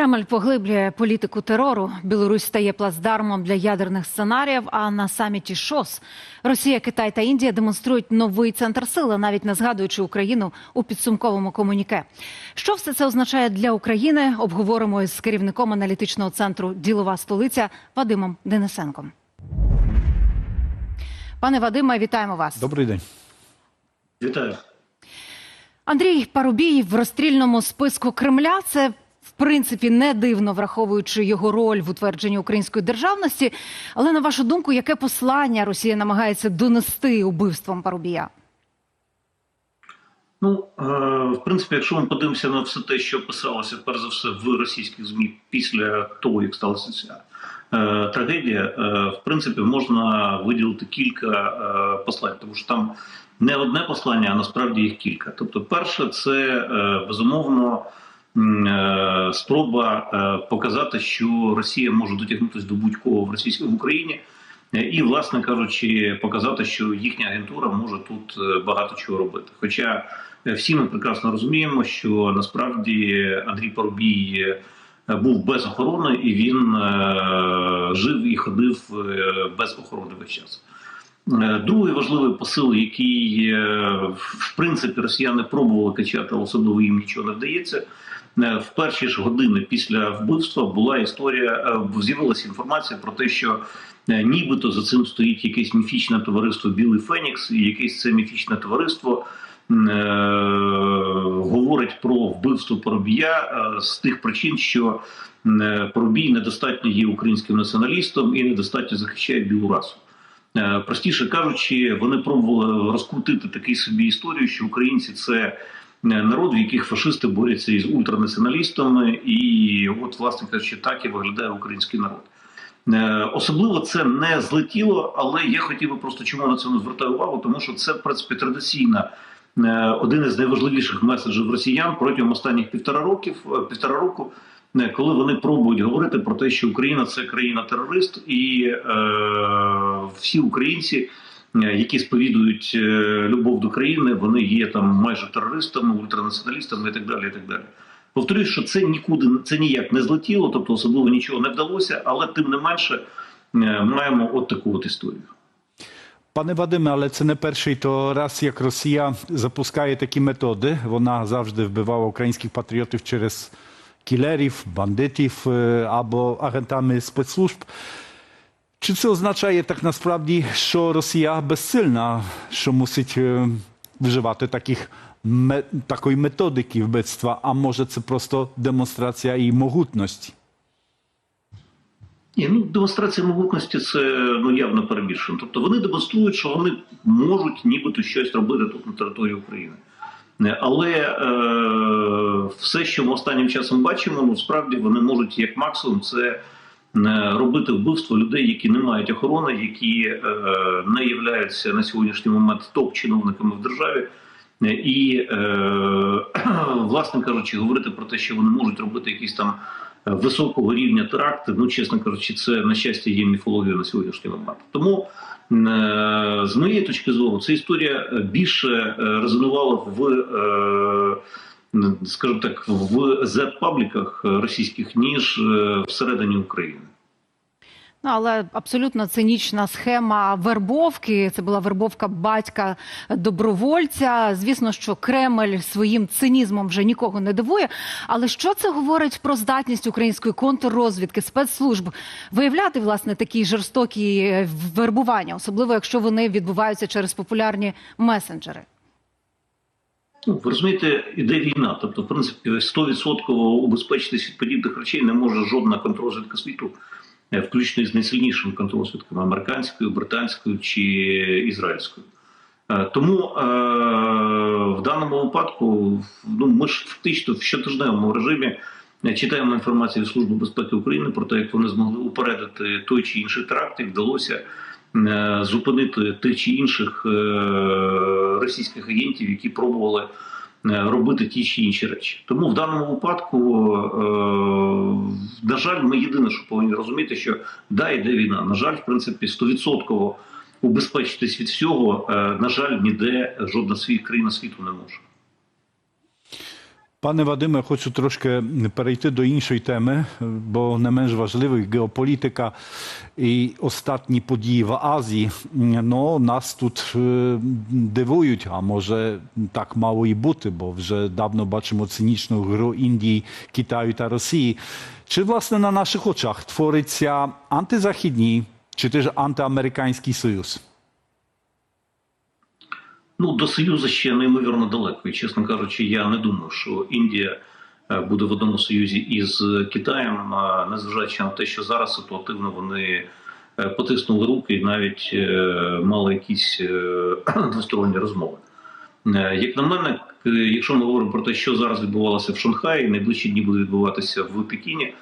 Кремль поглиблює політику терору. Білорусь стає плацдармом для ядерних сценаріїв. А на саміті ШОС Росія, Китай та Індія демонструють новий центр сили, навіть не згадуючи Україну у підсумковому комуніке. Що все це означає для України? Обговоримо із керівником аналітичного центру Ділова столиця Вадимом Денисенком. Пане Вадиме, вітаємо вас. Добрий день. Вітаю. Андрій Парубій в розстрільному списку Кремля. Це принципі не дивно, враховуючи його роль в утвердженні української державності. Але на вашу думку, яке послання Росія намагається донести убивством Парубія? Ну, е, в принципі, якщо ми подивимося на все те, що писалося перш за все в російських змі після того, як сталася ця е, трагедія, е, в принципі, можна виділити кілька послань, тому що там не одне послання, а насправді їх кілька. Тобто, перше, це безумовно спроба е, показати, що Росія може дотягнутися до будь-кого в російській в Україні. Е, І, власне кажучи, показати, що їхня агентура може тут е, багато чого робити. Хоча е, всі ми прекрасно розуміємо, що насправді Андрій Парубій е, був без охорони і він е, жив і ходив е, без охорони весь час. Е, Другий важливий посил, який е, в принципі росіяни пробували качати, особливо їм нічого не вдається. Е, В перші ж години після вбивства була історія, е, з'явилася інформація про те, що е, нібито за цим стоїть якесь міфічне товариство Білий Фенікс, і якесь це міфічне товариство говорить про вбивство Поробія з тих причин, що Поробій недостатньо є українським націоналістом і недостатньо захищає білу расу. Простіше кажучи, вони пробували розкрутити такий собі історію, що українці це народ, в яких фашисти борються із ультранаціоналістами, і от, власне кажучи, так і виглядає український народ. Е, Особливо це не злетіло, але я хотів би просто чому на це не звертаю увагу, тому що це в принципі традиційна е, один із найважливіших меседжів росіян протягом останніх півтора років, е, півтора року, коли вони пробують говорити про те, що Україна це країна-терорист, і е, всі українці, які сповідують е, любов до країни, вони є там майже терористами, ультранаціоналістами і так далі. І так далі. Повторюю, що це нікуди це ніяк не злетіло, тобто особливо нічого не вдалося, але тим не менше е, маємо от таку от історію. Пане Вадиме, але це не перший то раз, як Росія запускає такі методи. Вона завжди вбивала українських патріотів через кілерів, бандитів е, або агентами спецслужб. Чи це означає так насправді, що Росія безсильна, що мусить вживати таких такої методики вбивства, а може це просто демонстрація її могутності? Ні, ну демонстрація могутності це ну явно перебільшено. Тобто вони демонструють, що вони можуть нібито щось робити тут на території України. Але е, все, що ми останнім часом бачимо, ну справді вони можуть як максимум це робити вбивство людей, які не мають охорони, які е, не являються на сьогоднішній момент топ-чиновниками в державі. Е, І, е, власне кажучи, говорити про те, що вони можуть робити якісь там е, високого рівня теракти, ну чесно кажучи, це на щастя є міфологія на сьогоднішній момент. Тому е, з моєї точки зору, ця історія е, більше е, резонувала в, е, скажімо так, в Z-пабліках російських, ніж е, всередині України. Ну але абсолютно цинічна схема вербовки. Це була вербовка батька добровольця. Звісно, що Кремль своїм цинізмом вже нікого не дивує. Але що це говорить про здатність української контррозвідки, спецслужб виявляти власне такі жорстокі вербування, особливо якщо вони відбуваються через популярні месенджери? Ну, ви розумієте, іде війна. Тобто, в принципі, 100% убезпечитись від подібних речей не може жодна контррозвідка світу, е, включно з найсильнішими контррозвідками американською, британською чи ізраїльською. Е, Тому е, в даному випадку ну, ми ж фактично в щотижневому режимі читаємо інформацію Служби безпеки України про те, як вони змогли упередити той чи інший теракт, як вдалося зупинити тих чи інших е, російських агентів, які пробували е, робити ті чи інші речі. Тому в даному випадку, е, на жаль, ми єдине, що повинні розуміти, що да, йде війна. На жаль, в принципі, 100% убезпечитись від всього, е, на жаль, ніде жодна країна світу не може. Пане Вадиме, хочу трошки перейти до іншої теми, бо не менш важливих геополітика і останні події в Азії. Ну, нас тут е, дивують, а може так мало і бути, бо вже давно бачимо цинічну гру Індії, Китаю та Росії. Чи власне на наших очах твориться антизахідній чи теж антиамериканський союз? Ну, до Союзу ще неймовірно далеко. І, чесно кажучи, я не думаю, що Індія е, буде в одному союзі із Китаєм, а незважаючи на те, що зараз ситуативно вони е, потиснули руки і навіть е, мали якісь е, двосторонні розмови. Е, Як на мене, якщо ми говоримо про те, що зараз відбувалося в Шанхаї, найближчі дні буде відбуватися в Пекіні.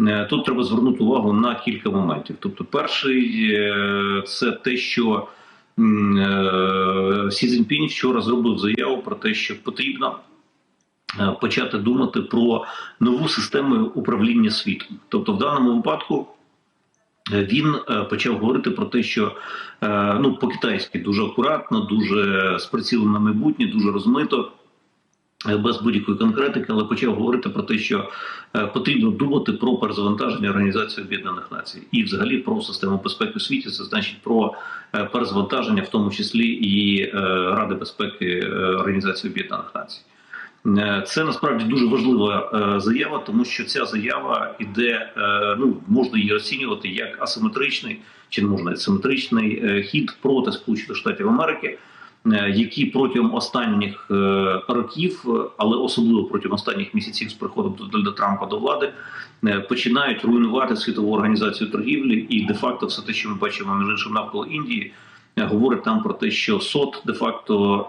е, Тут треба звернути увагу на кілька моментів. Тобто, перший е, це те, що е, Сі Цзіньпінь вчора зробив заяву про те, що потрібно е, почати думати про нову систему управління світом. Тобто, в даному випадку. е, Він е, почав говорити про те, що е, ну по-китайськи дуже акуратно, дуже з на майбутнє, дуже розмито, е, без будь-якої конкретики, але почав говорити про те, що е, потрібно думати про перезавантаження Організації Об'єднаних Націй і, взагалі, про систему безпеки у світі. Це значить про е, перезавантаження, в тому числі і е, Ради безпеки е, Організації Об'єднаних Націй. Е, Це насправді дуже важлива е, заява, тому що ця заява іде, е, ну можна її розцінювати як асиметричний чи не можна асиметричний е, хід проти Сполучених Штатів Америки, е, які протягом останніх е, років, е, але особливо протягом останніх місяців з приходом Дональда Трампа до влади, е, починають руйнувати світову організацію торгівлі, і де-факто все те, що ми бачимо між іншим навколо Індії. е, Говорить там про те, що СОТ де-факто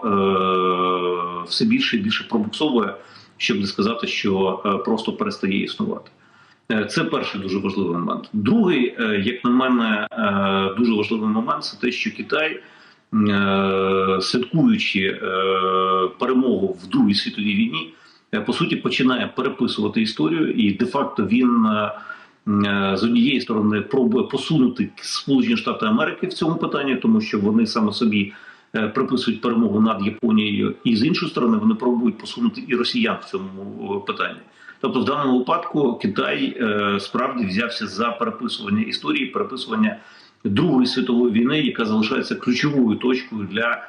е, все більше і більше пробуксовує, щоб не сказати, що е, просто перестає існувати. Е, Це перший дуже важливий момент. Другий, е, як на мене, е, дуже важливий момент це те, що Китай, е, святкуючи е, перемогу в Другій світовій війні, е, по суті починає переписувати історію, і де-факто він е, е, з однієї сторони пробує посунути Сполучені Штати Америки в цьому питанні, тому що вони саме собі е, приписують перемогу над Японією, і з іншої сторони вони пробують посунути і росіян в цьому е, питанні. Тобто, в даному випадку Китай е, справді взявся за переписування історії, переписування Другої світової війни, яка залишається ключовою точкою для е,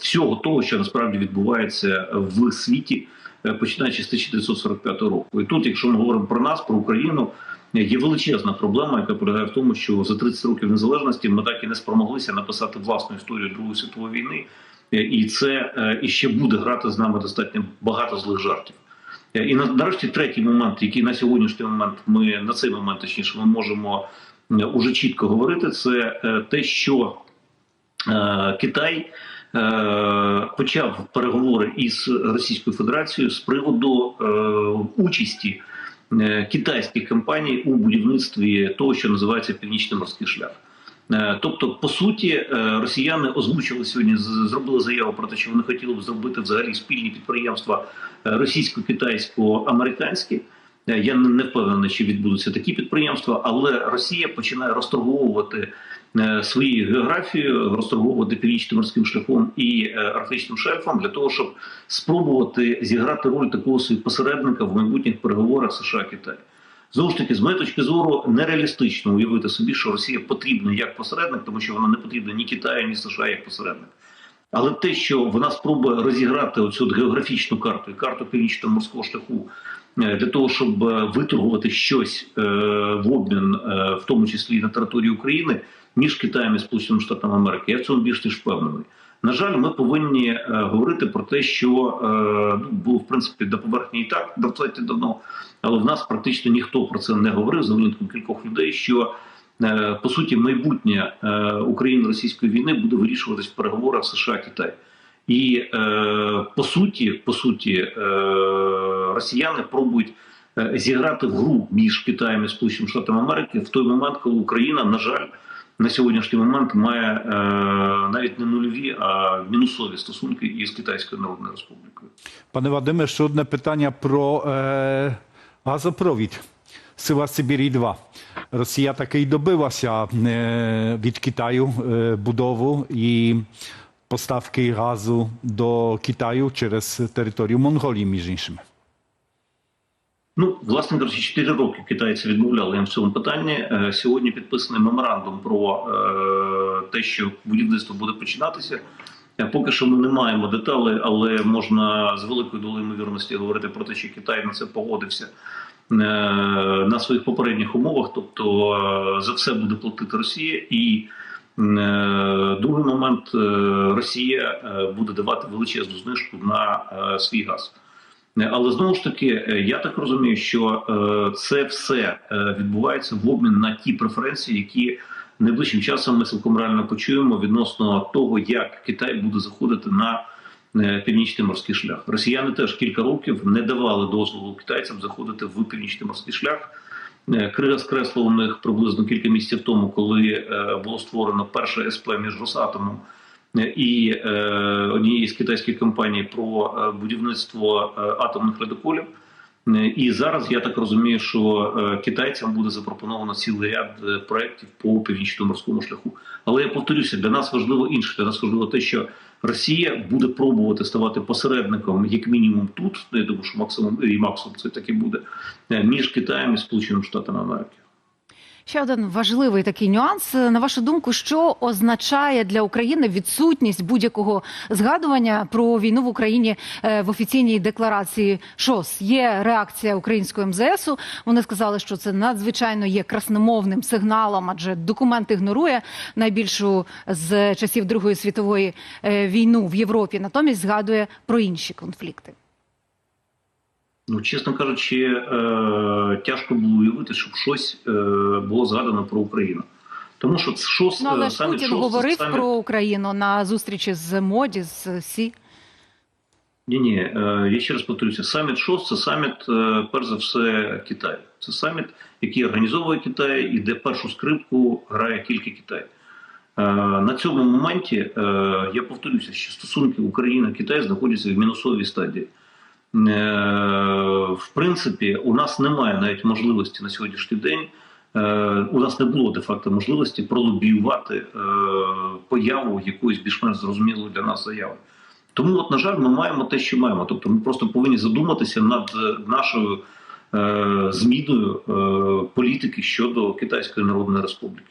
всього того, що насправді відбувається в світі, е, починаючи з 1945 року. І тут, якщо ми говоримо про нас, про Україну, є величезна проблема, яка полягає в тому, що за 30 років незалежності ми так і не спромоглися написати власну історію Другої світової війни, Е, і це е, іще буде грати з нами достатньо багато злих жартів. Е, І на- нарешті третій момент, який на сьогоднішній момент ми на цей момент точніше ми можемо е, уже чітко говорити, це е, те, що Китай почав переговори із Російською Федерацією з приводу участі китайських компаній у будівництві того, що називається Північний морський шлях. Е, Тобто, по суті, е, росіяни озвучили сьогодні, зробили заяву про те, що вони хотіли б зробити взагалі спільні підприємства е, російсько-китайсько-американські. Я не не впевнений, чи відбудуться такі підприємства, але Росія починає розторговувати свою географію, розторговувати північним морським шляхом і арктичним шельфом для того, щоб спробувати зіграти роль такого собі посередника в майбутніх переговорах США Китай. Знову ж таки, з моєї точки зору, нереалістично уявити собі, що Росія потрібна як посередник, тому що вона не потрібна ні Китаю, ні США як посередник. Але те, що вона спробує розіграти оцю географічну карту і карту північного морського шляху е, для того, щоб е, виторгувати щось е, в обмін, в тому числі і на території України, між Китаєм і Сполученими Штатами Америки, я в цьому більш ніж впевнений. На жаль, ми повинні е, говорити про те, що е, ну, було в принципі до поверхні і так достатньо давно, але в нас практично ніхто про це не говорив за винятком кількох людей. Що е, по суті майбутнє е, України-російської війни буде вирішуватись в переговорах США Китай. І по суті, по суті, росіяни пробують зіграти в гру між Китаєм і Сполученими Штатами Америки в той момент, коли Україна, на жаль, на сьогоднішній момент має е, навіть не нульові, а мінусові стосунки із Китайською Народною Республікою. Panie Wadymie, jeszcze одне питання про е, газопровід. Сила Сибірі 2. Росія таки добилася е, від Китаю е, будову і поставки газу до Китаю через територію Монголії, між іншим. Ну, власне кажучи, 4 роки китайці відмовляли їм в цьому питанні. Е, Сьогодні підписаний меморандум про е, те, що будівництво буде починатися. Е, Поки що ми не маємо деталей, але можна з великою долею ймовірності говорити про те, що Китай на це погодився на своїх попередніх умовах. Тобто за все буде платити Росія, і другий момент Росія буде давати величезну знижку на свій газ. Е, Але знову ж таки, е, я так розумію, що е, це все відбувається в обмін на ті преференції, які найближчим часом ми цілком реально почуємо відносно того, як Китай буде заходити на північний морський шлях. Росіяни теж кілька років не давали дозволу китайцям заходити в північний морський шлях. Крига скреслила у них приблизно кілька місяців тому, коли було створено перше СП між Росатомом і е, однієї з китайських компаній про е, будівництво е, атомних ледоколів. І зараз я так розумію, що китайцям буде запропоновано цілий ряд проєктів по північному морському шляху. Але я повторюся, для нас важливо інше. Для нас важливо те, що Росія буде пробувати ставати посередником, як мінімум, тут. ну, Я думаю, що максимум і максимум це так і буде між Китаєм і Сполученими Штатами Америки. Ще один важливий такий нюанс. На вашу думку, що означає для України відсутність будь-якого згадування про війну в Україні е, в офіційній декларації ШОС? Є реакція українського МЗСу. Вони сказали, що це надзвичайно є красномовним сигналом, адже документ ігнорує найбільшу з часів Другої світової е, війну в Європі. Натомість згадує про інші конфлікти. Ну, чесно кажучи, е, тяжко було уявити, щоб щось е, було згадано про Україну. Тому що щось Ну але е, саміт Путін ШОС, говорив саміт- про Україну на зустрічі з моді з Сі. Ні, ні, я ще раз повторюся, саміт ШОС це саміт, перш за все, Китаю. Це саміт, який організовує Китай і де першу скрипку грає тільки Китай. На цьому моменті я повторюся, що стосунки України Китай знаходяться в мінусовій стадії. Е, В принципі, у нас немає навіть можливості на сьогоднішній день. е, У нас не було де-факто можливості пролобіювати е, появу якоїсь більш-менш зрозумілої для нас заяви. Тому, от, на жаль, ми маємо те, що маємо. Тобто, ми просто повинні задуматися над нашою зміною політики щодо Китайської Народної Республіки.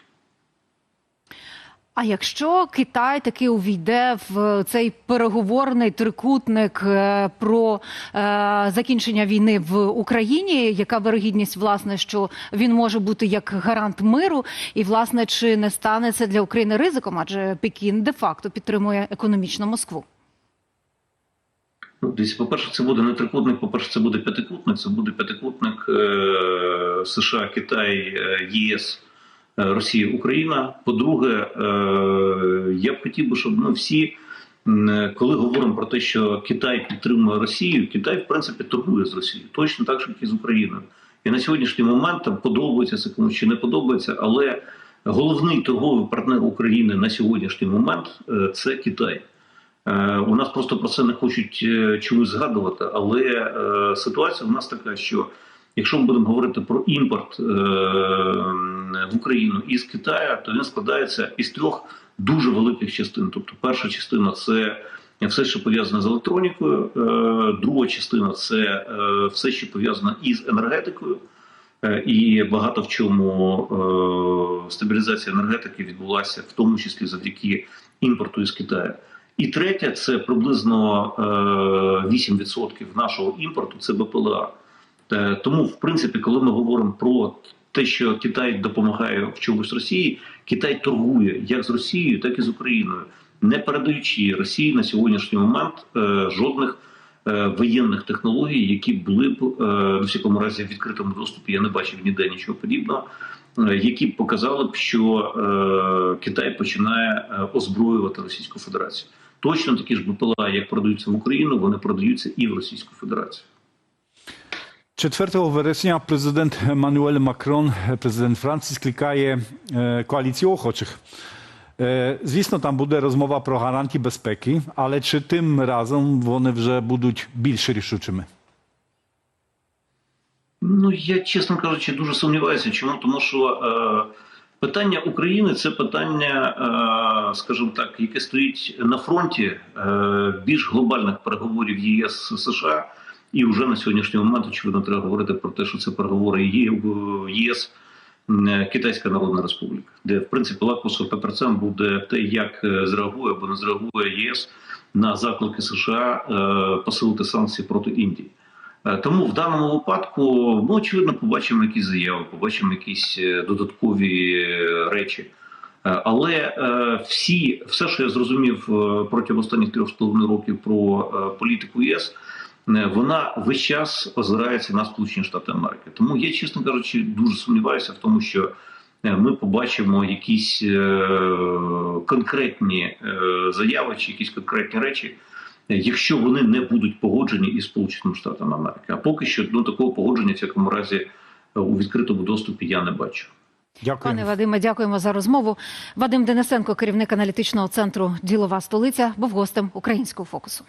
А якщо Китай таки увійде в цей переговорний трикутник е, про е, закінчення війни в Україні, яка вирогідність, власне, що він може бути як гарант миру, і власне чи не стане це для України ризиком? Адже Пекін де-факто підтримує економічно Москву. Ну, десь, по-перше, це буде не трикутник, по-перше, це буде п'ятикутник. Це буде п'ятикутник е, США, Китай, ЄС, Росія, Україна. По-друге, е, я б хотів би, щоб ми всі, коли говоримо про те, що Китай підтримує Росію, Китай, в принципі, торгує з Росією, точно так, як і з Україною. І на сьогоднішній момент там подобається це комусь чи не подобається, але головний торговий партнер України на сьогоднішній момент е, це Китай. Е, У нас просто про це не хочуть е, чомусь згадувати, але е, ситуація у нас така, що якщо ми будемо говорити про імпорт е, в Україну із Китаю, то він складається із трьох дуже великих частин. Тобто, перша частина це все, що пов'язане з електронікою, е, друга частина це е, все, що пов'язане із енергетикою. І багато в чому стабілізація енергетики відбулася, в тому числі завдяки імпорту із Китаю. І третє це приблизно е, 8% нашого імпорту це БПЛА. Е, Тому, в принципі, коли ми говоримо про те, що Китай допомагає в чомусь Росії, Китай торгує як з Росією, так і з Україною, не передаючи Росії на сьогоднішній момент е, жодних е, воєнних технологій, які були б е, в всякому разі в відкритому доступі. Я не бачив ніде нічого подібного, які б показали б, що Китай починає озброювати Російську Федерацію. Точно такі ж БПЛА, як продаються в Україну, вони продаються і в Російську Федерацію. 4 вересня президент Еммануель Макрон, президент Франції, скликає е, коаліцію охочих. Е, Звісно, там буде розмова про гарантії безпеки, але чи тим разом вони вже будуть більш рішучими? Ну я чесно кажучи, дуже сумніваюся. Чому тому, що Питання України це питання, е, скажімо так, яке стоїть на фронті е, більш глобальних переговорів ЄС США. І вже на сьогоднішній момент очевидно треба говорити про те, що це переговори є єС Китайська Народна Республіка, де в принципі лакмусовим папірцем буде те, як е, зреагує або не зреагує ЄС на заклики США е, посилити санкції проти Індії. Е, Тому в даному випадку ми очевидно побачимо якісь заяви, побачимо якісь е, додаткові е, речі. Е, Але е, всі, все, що я зрозумів е, протягом останніх трьох з половиною років про е, політику ЄС, е, вона весь час озирається на Сполучені Штати Америки. Тому я, чесно кажучи, дуже сумніваюся в тому, що е, ми побачимо якісь е, конкретні е, заяви чи якісь конкретні речі, е, якщо вони не будуть погоджені із Сполученими Штатами Америки. А поки що ну, такого погодження, в якому разі е, у відкритому доступі я не бачу. Дякую. Пане Вадиме, дякуємо за розмову. Вадим Денисенко, керівник аналітичного центру Ділова столиця, був гостем українського фокусу.